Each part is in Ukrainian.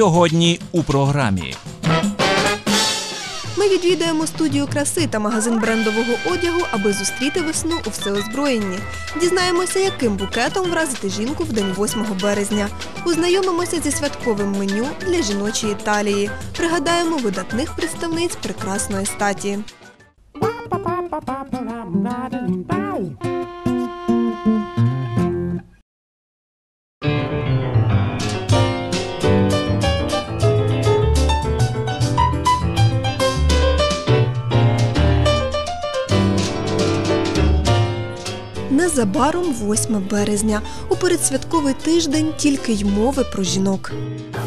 Сьогодні у програмі. Ми відвідаємо студію краси та магазин брендового одягу, аби зустріти весну у всеозброєнні. Дізнаємося, яким букетом вразити жінку в день 8 березня. Познайомимося зі святковим меню для жіночої талії. Пригадаємо видатних представниць прекрасної статі. Незабаром 8 березня. У передсвятковий тиждень тільки й мови про жінок.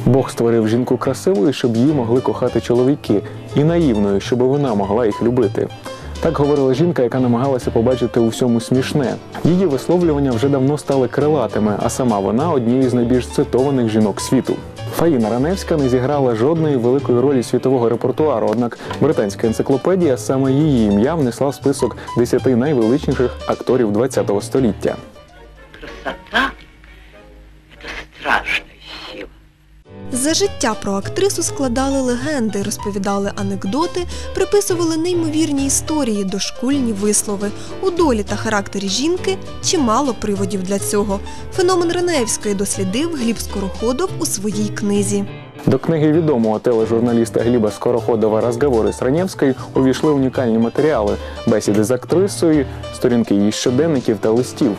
Бог створив жінку красивою, щоб її могли кохати чоловіки, і наївною, щоб вона могла їх любити. Так говорила жінка, яка намагалася побачити у всьому смішне. Її висловлювання вже давно стали крилатими, а сама вона однією з найбільш цитованих жінок світу. Фаїна Раневська не зіграла жодної великої ролі світового репертуару, однак британська енциклопедія саме її ім'я внесла в список 10 найвеличніших акторів ХХ століття. За життя про актрису складали легенди, розповідали анекдоти, приписували неймовірні історії, дошкульні вислови. У долі та характері жінки чимало приводів для цього. Феномен Раневської дослідив Гліб Скороходов у своїй книзі. До книги відомого тележурналіста Гліба Скороходова «Розговори з Ранєвською» увійшли унікальні матеріали, бесіди з актрисою, сторінки її щоденників та листів.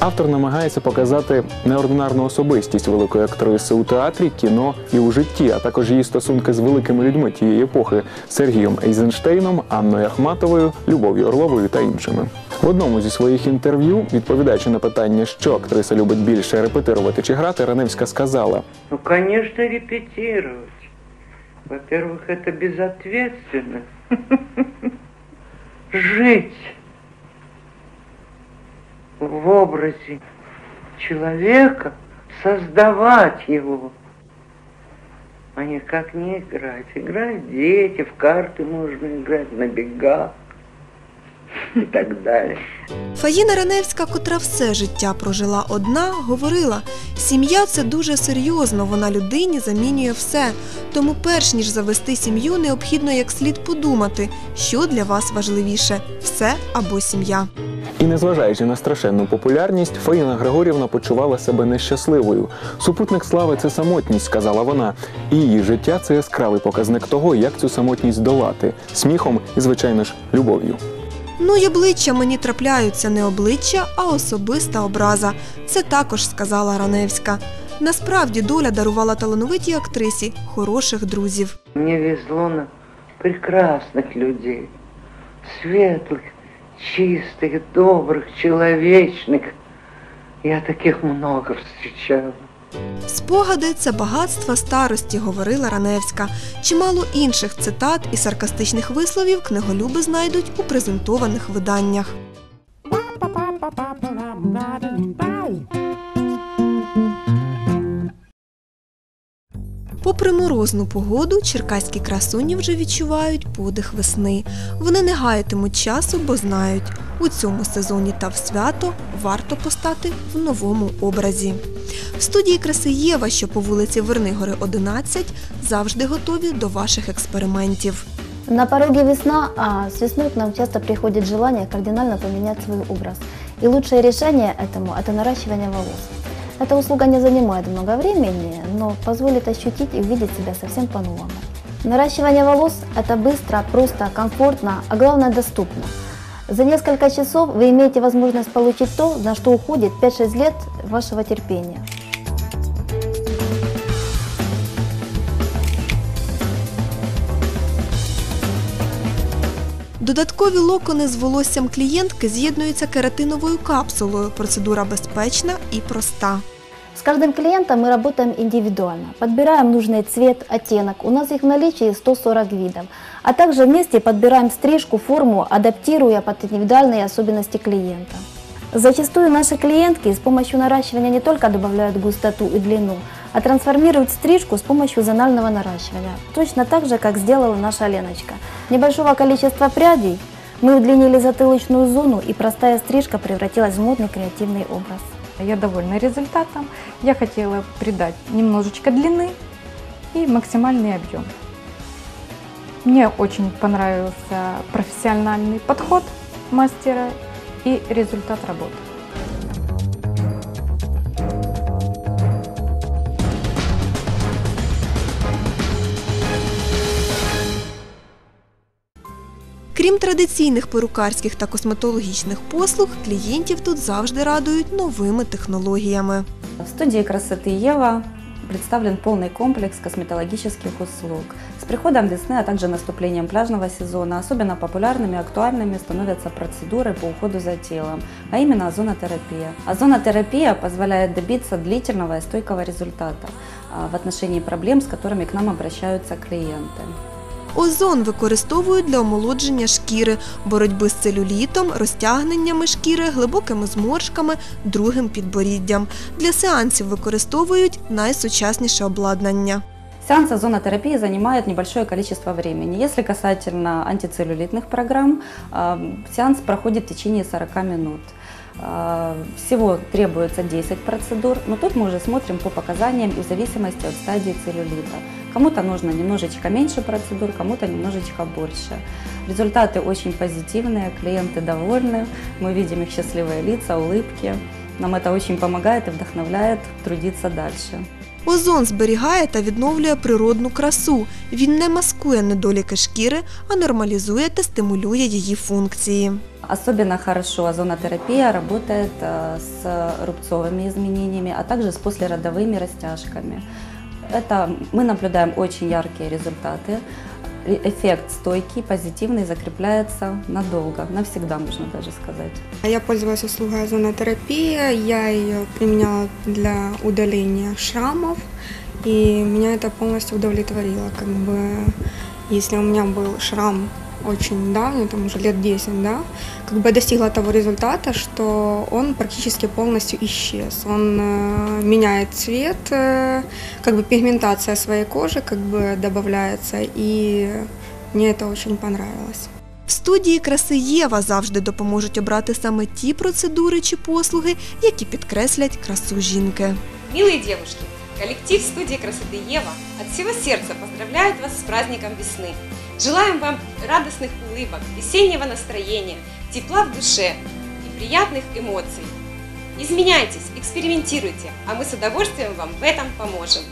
Автор намагається показати неординарну особистість великої актриси у театрі, кіно і у житті, а також її стосунки з великими людьми тієї епохи Сергієм Ейзенштейном, Анною Ахматовою, Любов'ю Орловою та іншими. В одному зі своїх інтерв'ю, відповідаючи на питання, що актриса любить більше репетирувати чи грати, Раневська сказала: Ну, конечно, репетировать. Во-первых, это безответственно. Жить в образе человека, создавать его, а никак не играть. Играть дети, в карты можно играть, на бега и так далее. Фаїна Раневська, котра все життя прожила одна, говорила: сім'я це дуже серйозно, вона людині замінює все. Тому, перш ніж завести сім'ю, необхідно як слід подумати, що для вас важливіше все або сім'я. І незважаючи на страшенну популярність, Фаїна Григорівна почувала себе нещасливою. Супутник слави це самотність, сказала вона. І її життя це яскравий показник того, як цю самотність долати сміхом і, звичайно ж, любов'ю. Ну й обличчя мені трапляються не обличчя, а особиста образа. Це також сказала Раневська. Насправді доля дарувала талановитій актрисі хороших друзів. Мне везло на прекрасных людей, светлых, чистых, добрых, человечных. Я таких много встречала. Спогади це багатство старості, говорила Раневська. Чимало інших цитат і саркастичних висловів книголюби знайдуть у презентованих виданнях. Попри морозну погоду, черкаські красуні вже відчувають подих весни. Вони не гаятимуть часу, бо знають, у цьому сезоні та в свято варто постати в новому образі. В студії краси Єва, що по вулиці Вернигори, 11, завжди готові до ваших експериментів. На пороге весна, а с весной к нам часто приходит желание кардинально поменять свой образ. И лучшее решение этому – это наращивание волос. Эта услуга не занимает много времени, но позволит ощутить и увидеть себя совсем по-новому. Наращивание волос – это быстро, просто, комфортно, а главное – доступно. За несколько часов вы имеете возможность получить то, на что уходит 5-6 лет вашего терпения. Додаткові локони з волоссям клієнтки з'єднуються кератиновою капсулою. Процедура безпечна і проста. С каждым клиентом мы работаем индивидуально, подбираем нужный цвет, оттенок. У нас их в наличии 140 видов. А также вместе подбираем стрижку, форму, адаптируя под индивидуальные особенности клиента. Зачастую наши клиентки с помощью наращивания не только добавляют густоту и длину, а трансформируют стрижку с помощью зонального наращивания. Точно так же, как сделала наша Леночка. Небольшого количества прядей мы удлинили затылочную зону, и простая стрижка превратилась в модный креативный образ. Я довольна результатом. Я хотела придать немножечко длины и максимальный объем. Мне очень понравился профессиональный подход мастера и результат работы. Крім традиційних перукарських та косметологічних послуг, клієнтів тут завжди радують новими технологіями. В студии красоты Ева представлен полный комплекс косметологических услуг. С приходом весны, а также наступлением пляжного сезона особенно популярными и актуальными становятся процедуры по уходу за телом, а именно озонотерапия. Озонотерапия позволяет добиться длительного и стойкого результата а, в отношении проблем, с которыми к нам обращаются клиенты. Озон використовують для омолодження шкіри, боротьби з целюлітом, розтягненнями шкіри, глибокими зморшками, другим підборіддям. Для сеансів використовують найсучасніше обладнання. Сеанс озонотерапии занимает небольшое количество времени. Если касательно антицеллюлитных программ, сеанс проходит в течение 40 минут. А, Всего требуется 10 процедур, но тут мы уже смотрим по показаниям и в зависимости от стадии целлюлита. Кому-то нужно немножечко меньше процедур, кому-то немножечко больше. Результаты очень позитивные, клиенты довольны, мы видим их счастливые лица, улыбки. Нам это очень помогает и вдохновляет трудиться дальше. Озон зберігає та відновлює природну красу. Він не маскує недоліки шкіри, а нормалізує та стимулює її функції. Особенно хорошо озонотерапия работает э, с рубцовыми изменениями, а также с послеродовыми растяжками. Это мы наблюдаем очень яркие результаты. Э- Эффект стойкий, позитивный, закрепляется надолго, навсегда, можно даже сказать. Я пользовалась услугой озонотерапии, я ее применяла для удаления шрамов, и меня это полностью удовлетворило. Как бы, если у меня был шрам очень давний, там уже лет 10, да, как бы я достигла того результата, что он практически полностью исчез. Он э, меняет цвет, э, как бы пигментация своей кожи как бы добавляется, и мне это очень понравилось. В студії краси Єва завжди допоможуть обрати саме ті процедури чи послуги, які підкреслять красу жінки. Милые девушки, коллектив студии красоты Ева от всего сердца поздравляет вас с праздником весны. Желаем вам радостных улыбок, весеннего настроения, тепла в душе и приятных эмоций. Изменяйтесь, экспериментируйте, а мы с удовольствием вам в этом поможем.